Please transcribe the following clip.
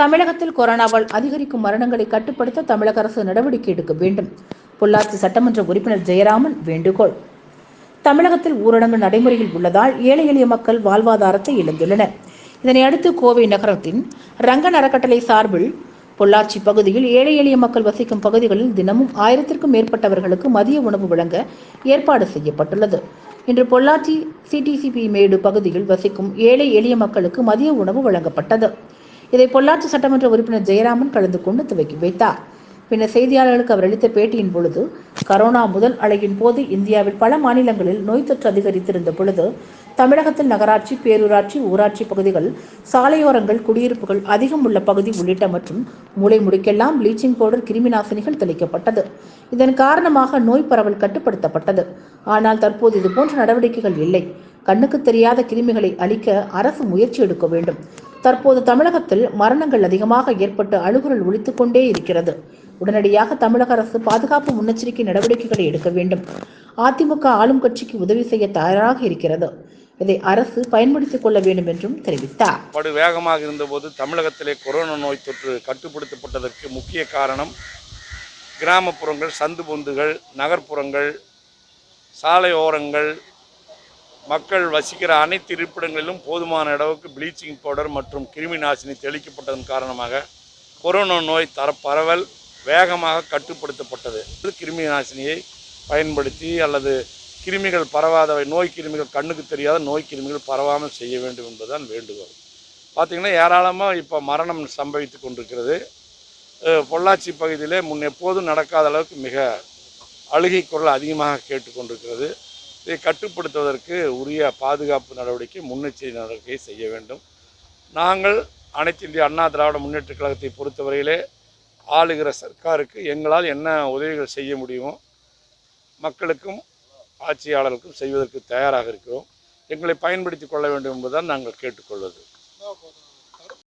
தமிழகத்தில் கொரோனாவால் அதிகரிக்கும் மரணங்களை கட்டுப்படுத்த தமிழக அரசு நடவடிக்கை எடுக்க வேண்டும். பொள்ளாச்சி சட்டமன்ற உறுப்பினர் ஜெயராமன் வேண்டுகோள். தமிழகத்தில் ஊரடங்கு நடைமுறையில் உள்ளதால் ஏழை எளிய மக்கள் வாழ்வாதாரத்தை இழந்துள்ளனர். இதனை அடுத்து கோவை நகரத்தின் ரங்கன் அறக்கட்டளை சார்பில் பொள்ளாச்சி பகுதியில் ஏழை எளிய மக்கள் வசிக்கும் பகுதிகளில் தினமும் ஆயிரத்திற்கும் மேற்பட்டவர்களுக்கு மதிய உணவு வழங்க ஏற்பாடு செய்யப்பட்டுள்ளது. இன்று பொள்ளாச்சி சிடிசிபி மேடு பகுதியில் வசிக்கும் ஏழை எளிய மக்களுக்கு மதிய உணவு வழங்கப்பட்டது. இதை பொள்ளாச்சி சட்டமன்ற உறுப்பினர் ஜெயராமன் கலந்து கொண்டு துவக்கி வைத்தார். பின்னர் செய்தியாளர்களுக்கு அவர் அளித்த பேட்டியின் பொழுது கரோனா முதல் அலையின் போது இந்தியாவில் பல மாநிலங்களில் நோய் தொற்று அதிகரித்திருந்த பொழுது தமிழகத்தில் நகராட்சி பேரூராட்சி ஊராட்சி பகுதிகள் சாலையோரங்கள் குடியிருப்புகள் அதிகம் உள்ள பகுதி உள்ளிட்ட மற்றும் மூளை முடுக்கெல்லாம் ப்ளீச்சிங் பவுடர் கிருமி நாசினிகள் தெளிக்கப்பட்டது. இதன் காரணமாக நோய் பரவல் கட்டுப்படுத்தப்பட்டது. ஆனால் தற்போது இதுபோன்ற நடவடிக்கைகள் இல்லை. கண்ணுக்கு தெரியாத கிருமிகளை அழிக்க அரசு முயற்சி எடுக்க வேண்டும். தற்போது தமிழகத்தில் மரணங்கள் அதிகமாக ஏற்பட்டு அழுகுரல் ஒழித்துக் கொண்டே இருக்கிறது. உடனடியாக தமிழக அரசு பாதுகாப்பு முன்னெச்சரிக்கை நடவடிக்கைகளை எடுக்க வேண்டும். அதிமுக ஆளும் கட்சிக்கு உதவி செய்ய தயாராக இருக்கிறது. இதை அரசு பயன்படுத்திக் கொள்ள வேண்டும் என்றும் தெரிவித்தார். படு வேகமாக இருந்தபோது தமிழகத்திலே கொரோனா நோய் தொற்று கட்டுப்படுத்தப்பட்டதற்கு முக்கிய காரணம் கிராமப்புறங்கள் சந்து பொந்துகள் நகர்ப்புறங்கள் சாலை ஓரங்கள் மக்கள் வசிக்கிற அனைத்து இருப்பிடங்களிலும் போதுமான அளவுக்கு ப்ளீச்சிங் பவுடர் மற்றும் கிருமி நாசினி தெளிக்கப்பட்டதன் காரணமாக கொரோனா நோய் தர பரவல் வேகமாக கட்டுப்படுத்தப்பட்டது. கிருமி நாசினியை பயன்படுத்தி அல்லது கிருமிகள் பரவாதவை நோய் கிருமிகள் கண்ணுக்கு தெரியாத நோய் கிருமிகள் பரவாமல் செய்ய வேண்டும் என்பதுதான் வேண்டுகோள். பார்த்திங்கன்னா ஏராளமாக இப்போ மரணம் சம்பவித்து கொண்டிருக்கிறது. பொள்ளாச்சி பகுதியிலே முன்னெப்போதும் நடக்காத அளவுக்கு மிக அழுகை குரல் அதிகமாக கேட்டுக்கொண்டிருக்கிறது இதை கட்டுப்படுத்துவதற்கு உரிய பாதுகாப்பு நடவடிக்கை முன்னெச்சரிக்கை நடவடிக்கை செய்ய வேண்டும். நாங்கள் அனைத்து இந்திய அண்ணா திராவிட முன்னேற்ற கழகத்தை பொறுத்தவரையிலே ஆளுகிற சர்க்காருக்கு எங்களால் என்ன உதவிகள் செய்ய முடியுமோ மக்களுக்கும் ஆட்சியாளருக்கும் செய்வதற்கு தயாராக இருக்கிறோம். எங்களை பயன்படுத்தி கொள்ள வேண்டும் என்பதுதான் நாங்கள் கேட்டுக்கொள்வது.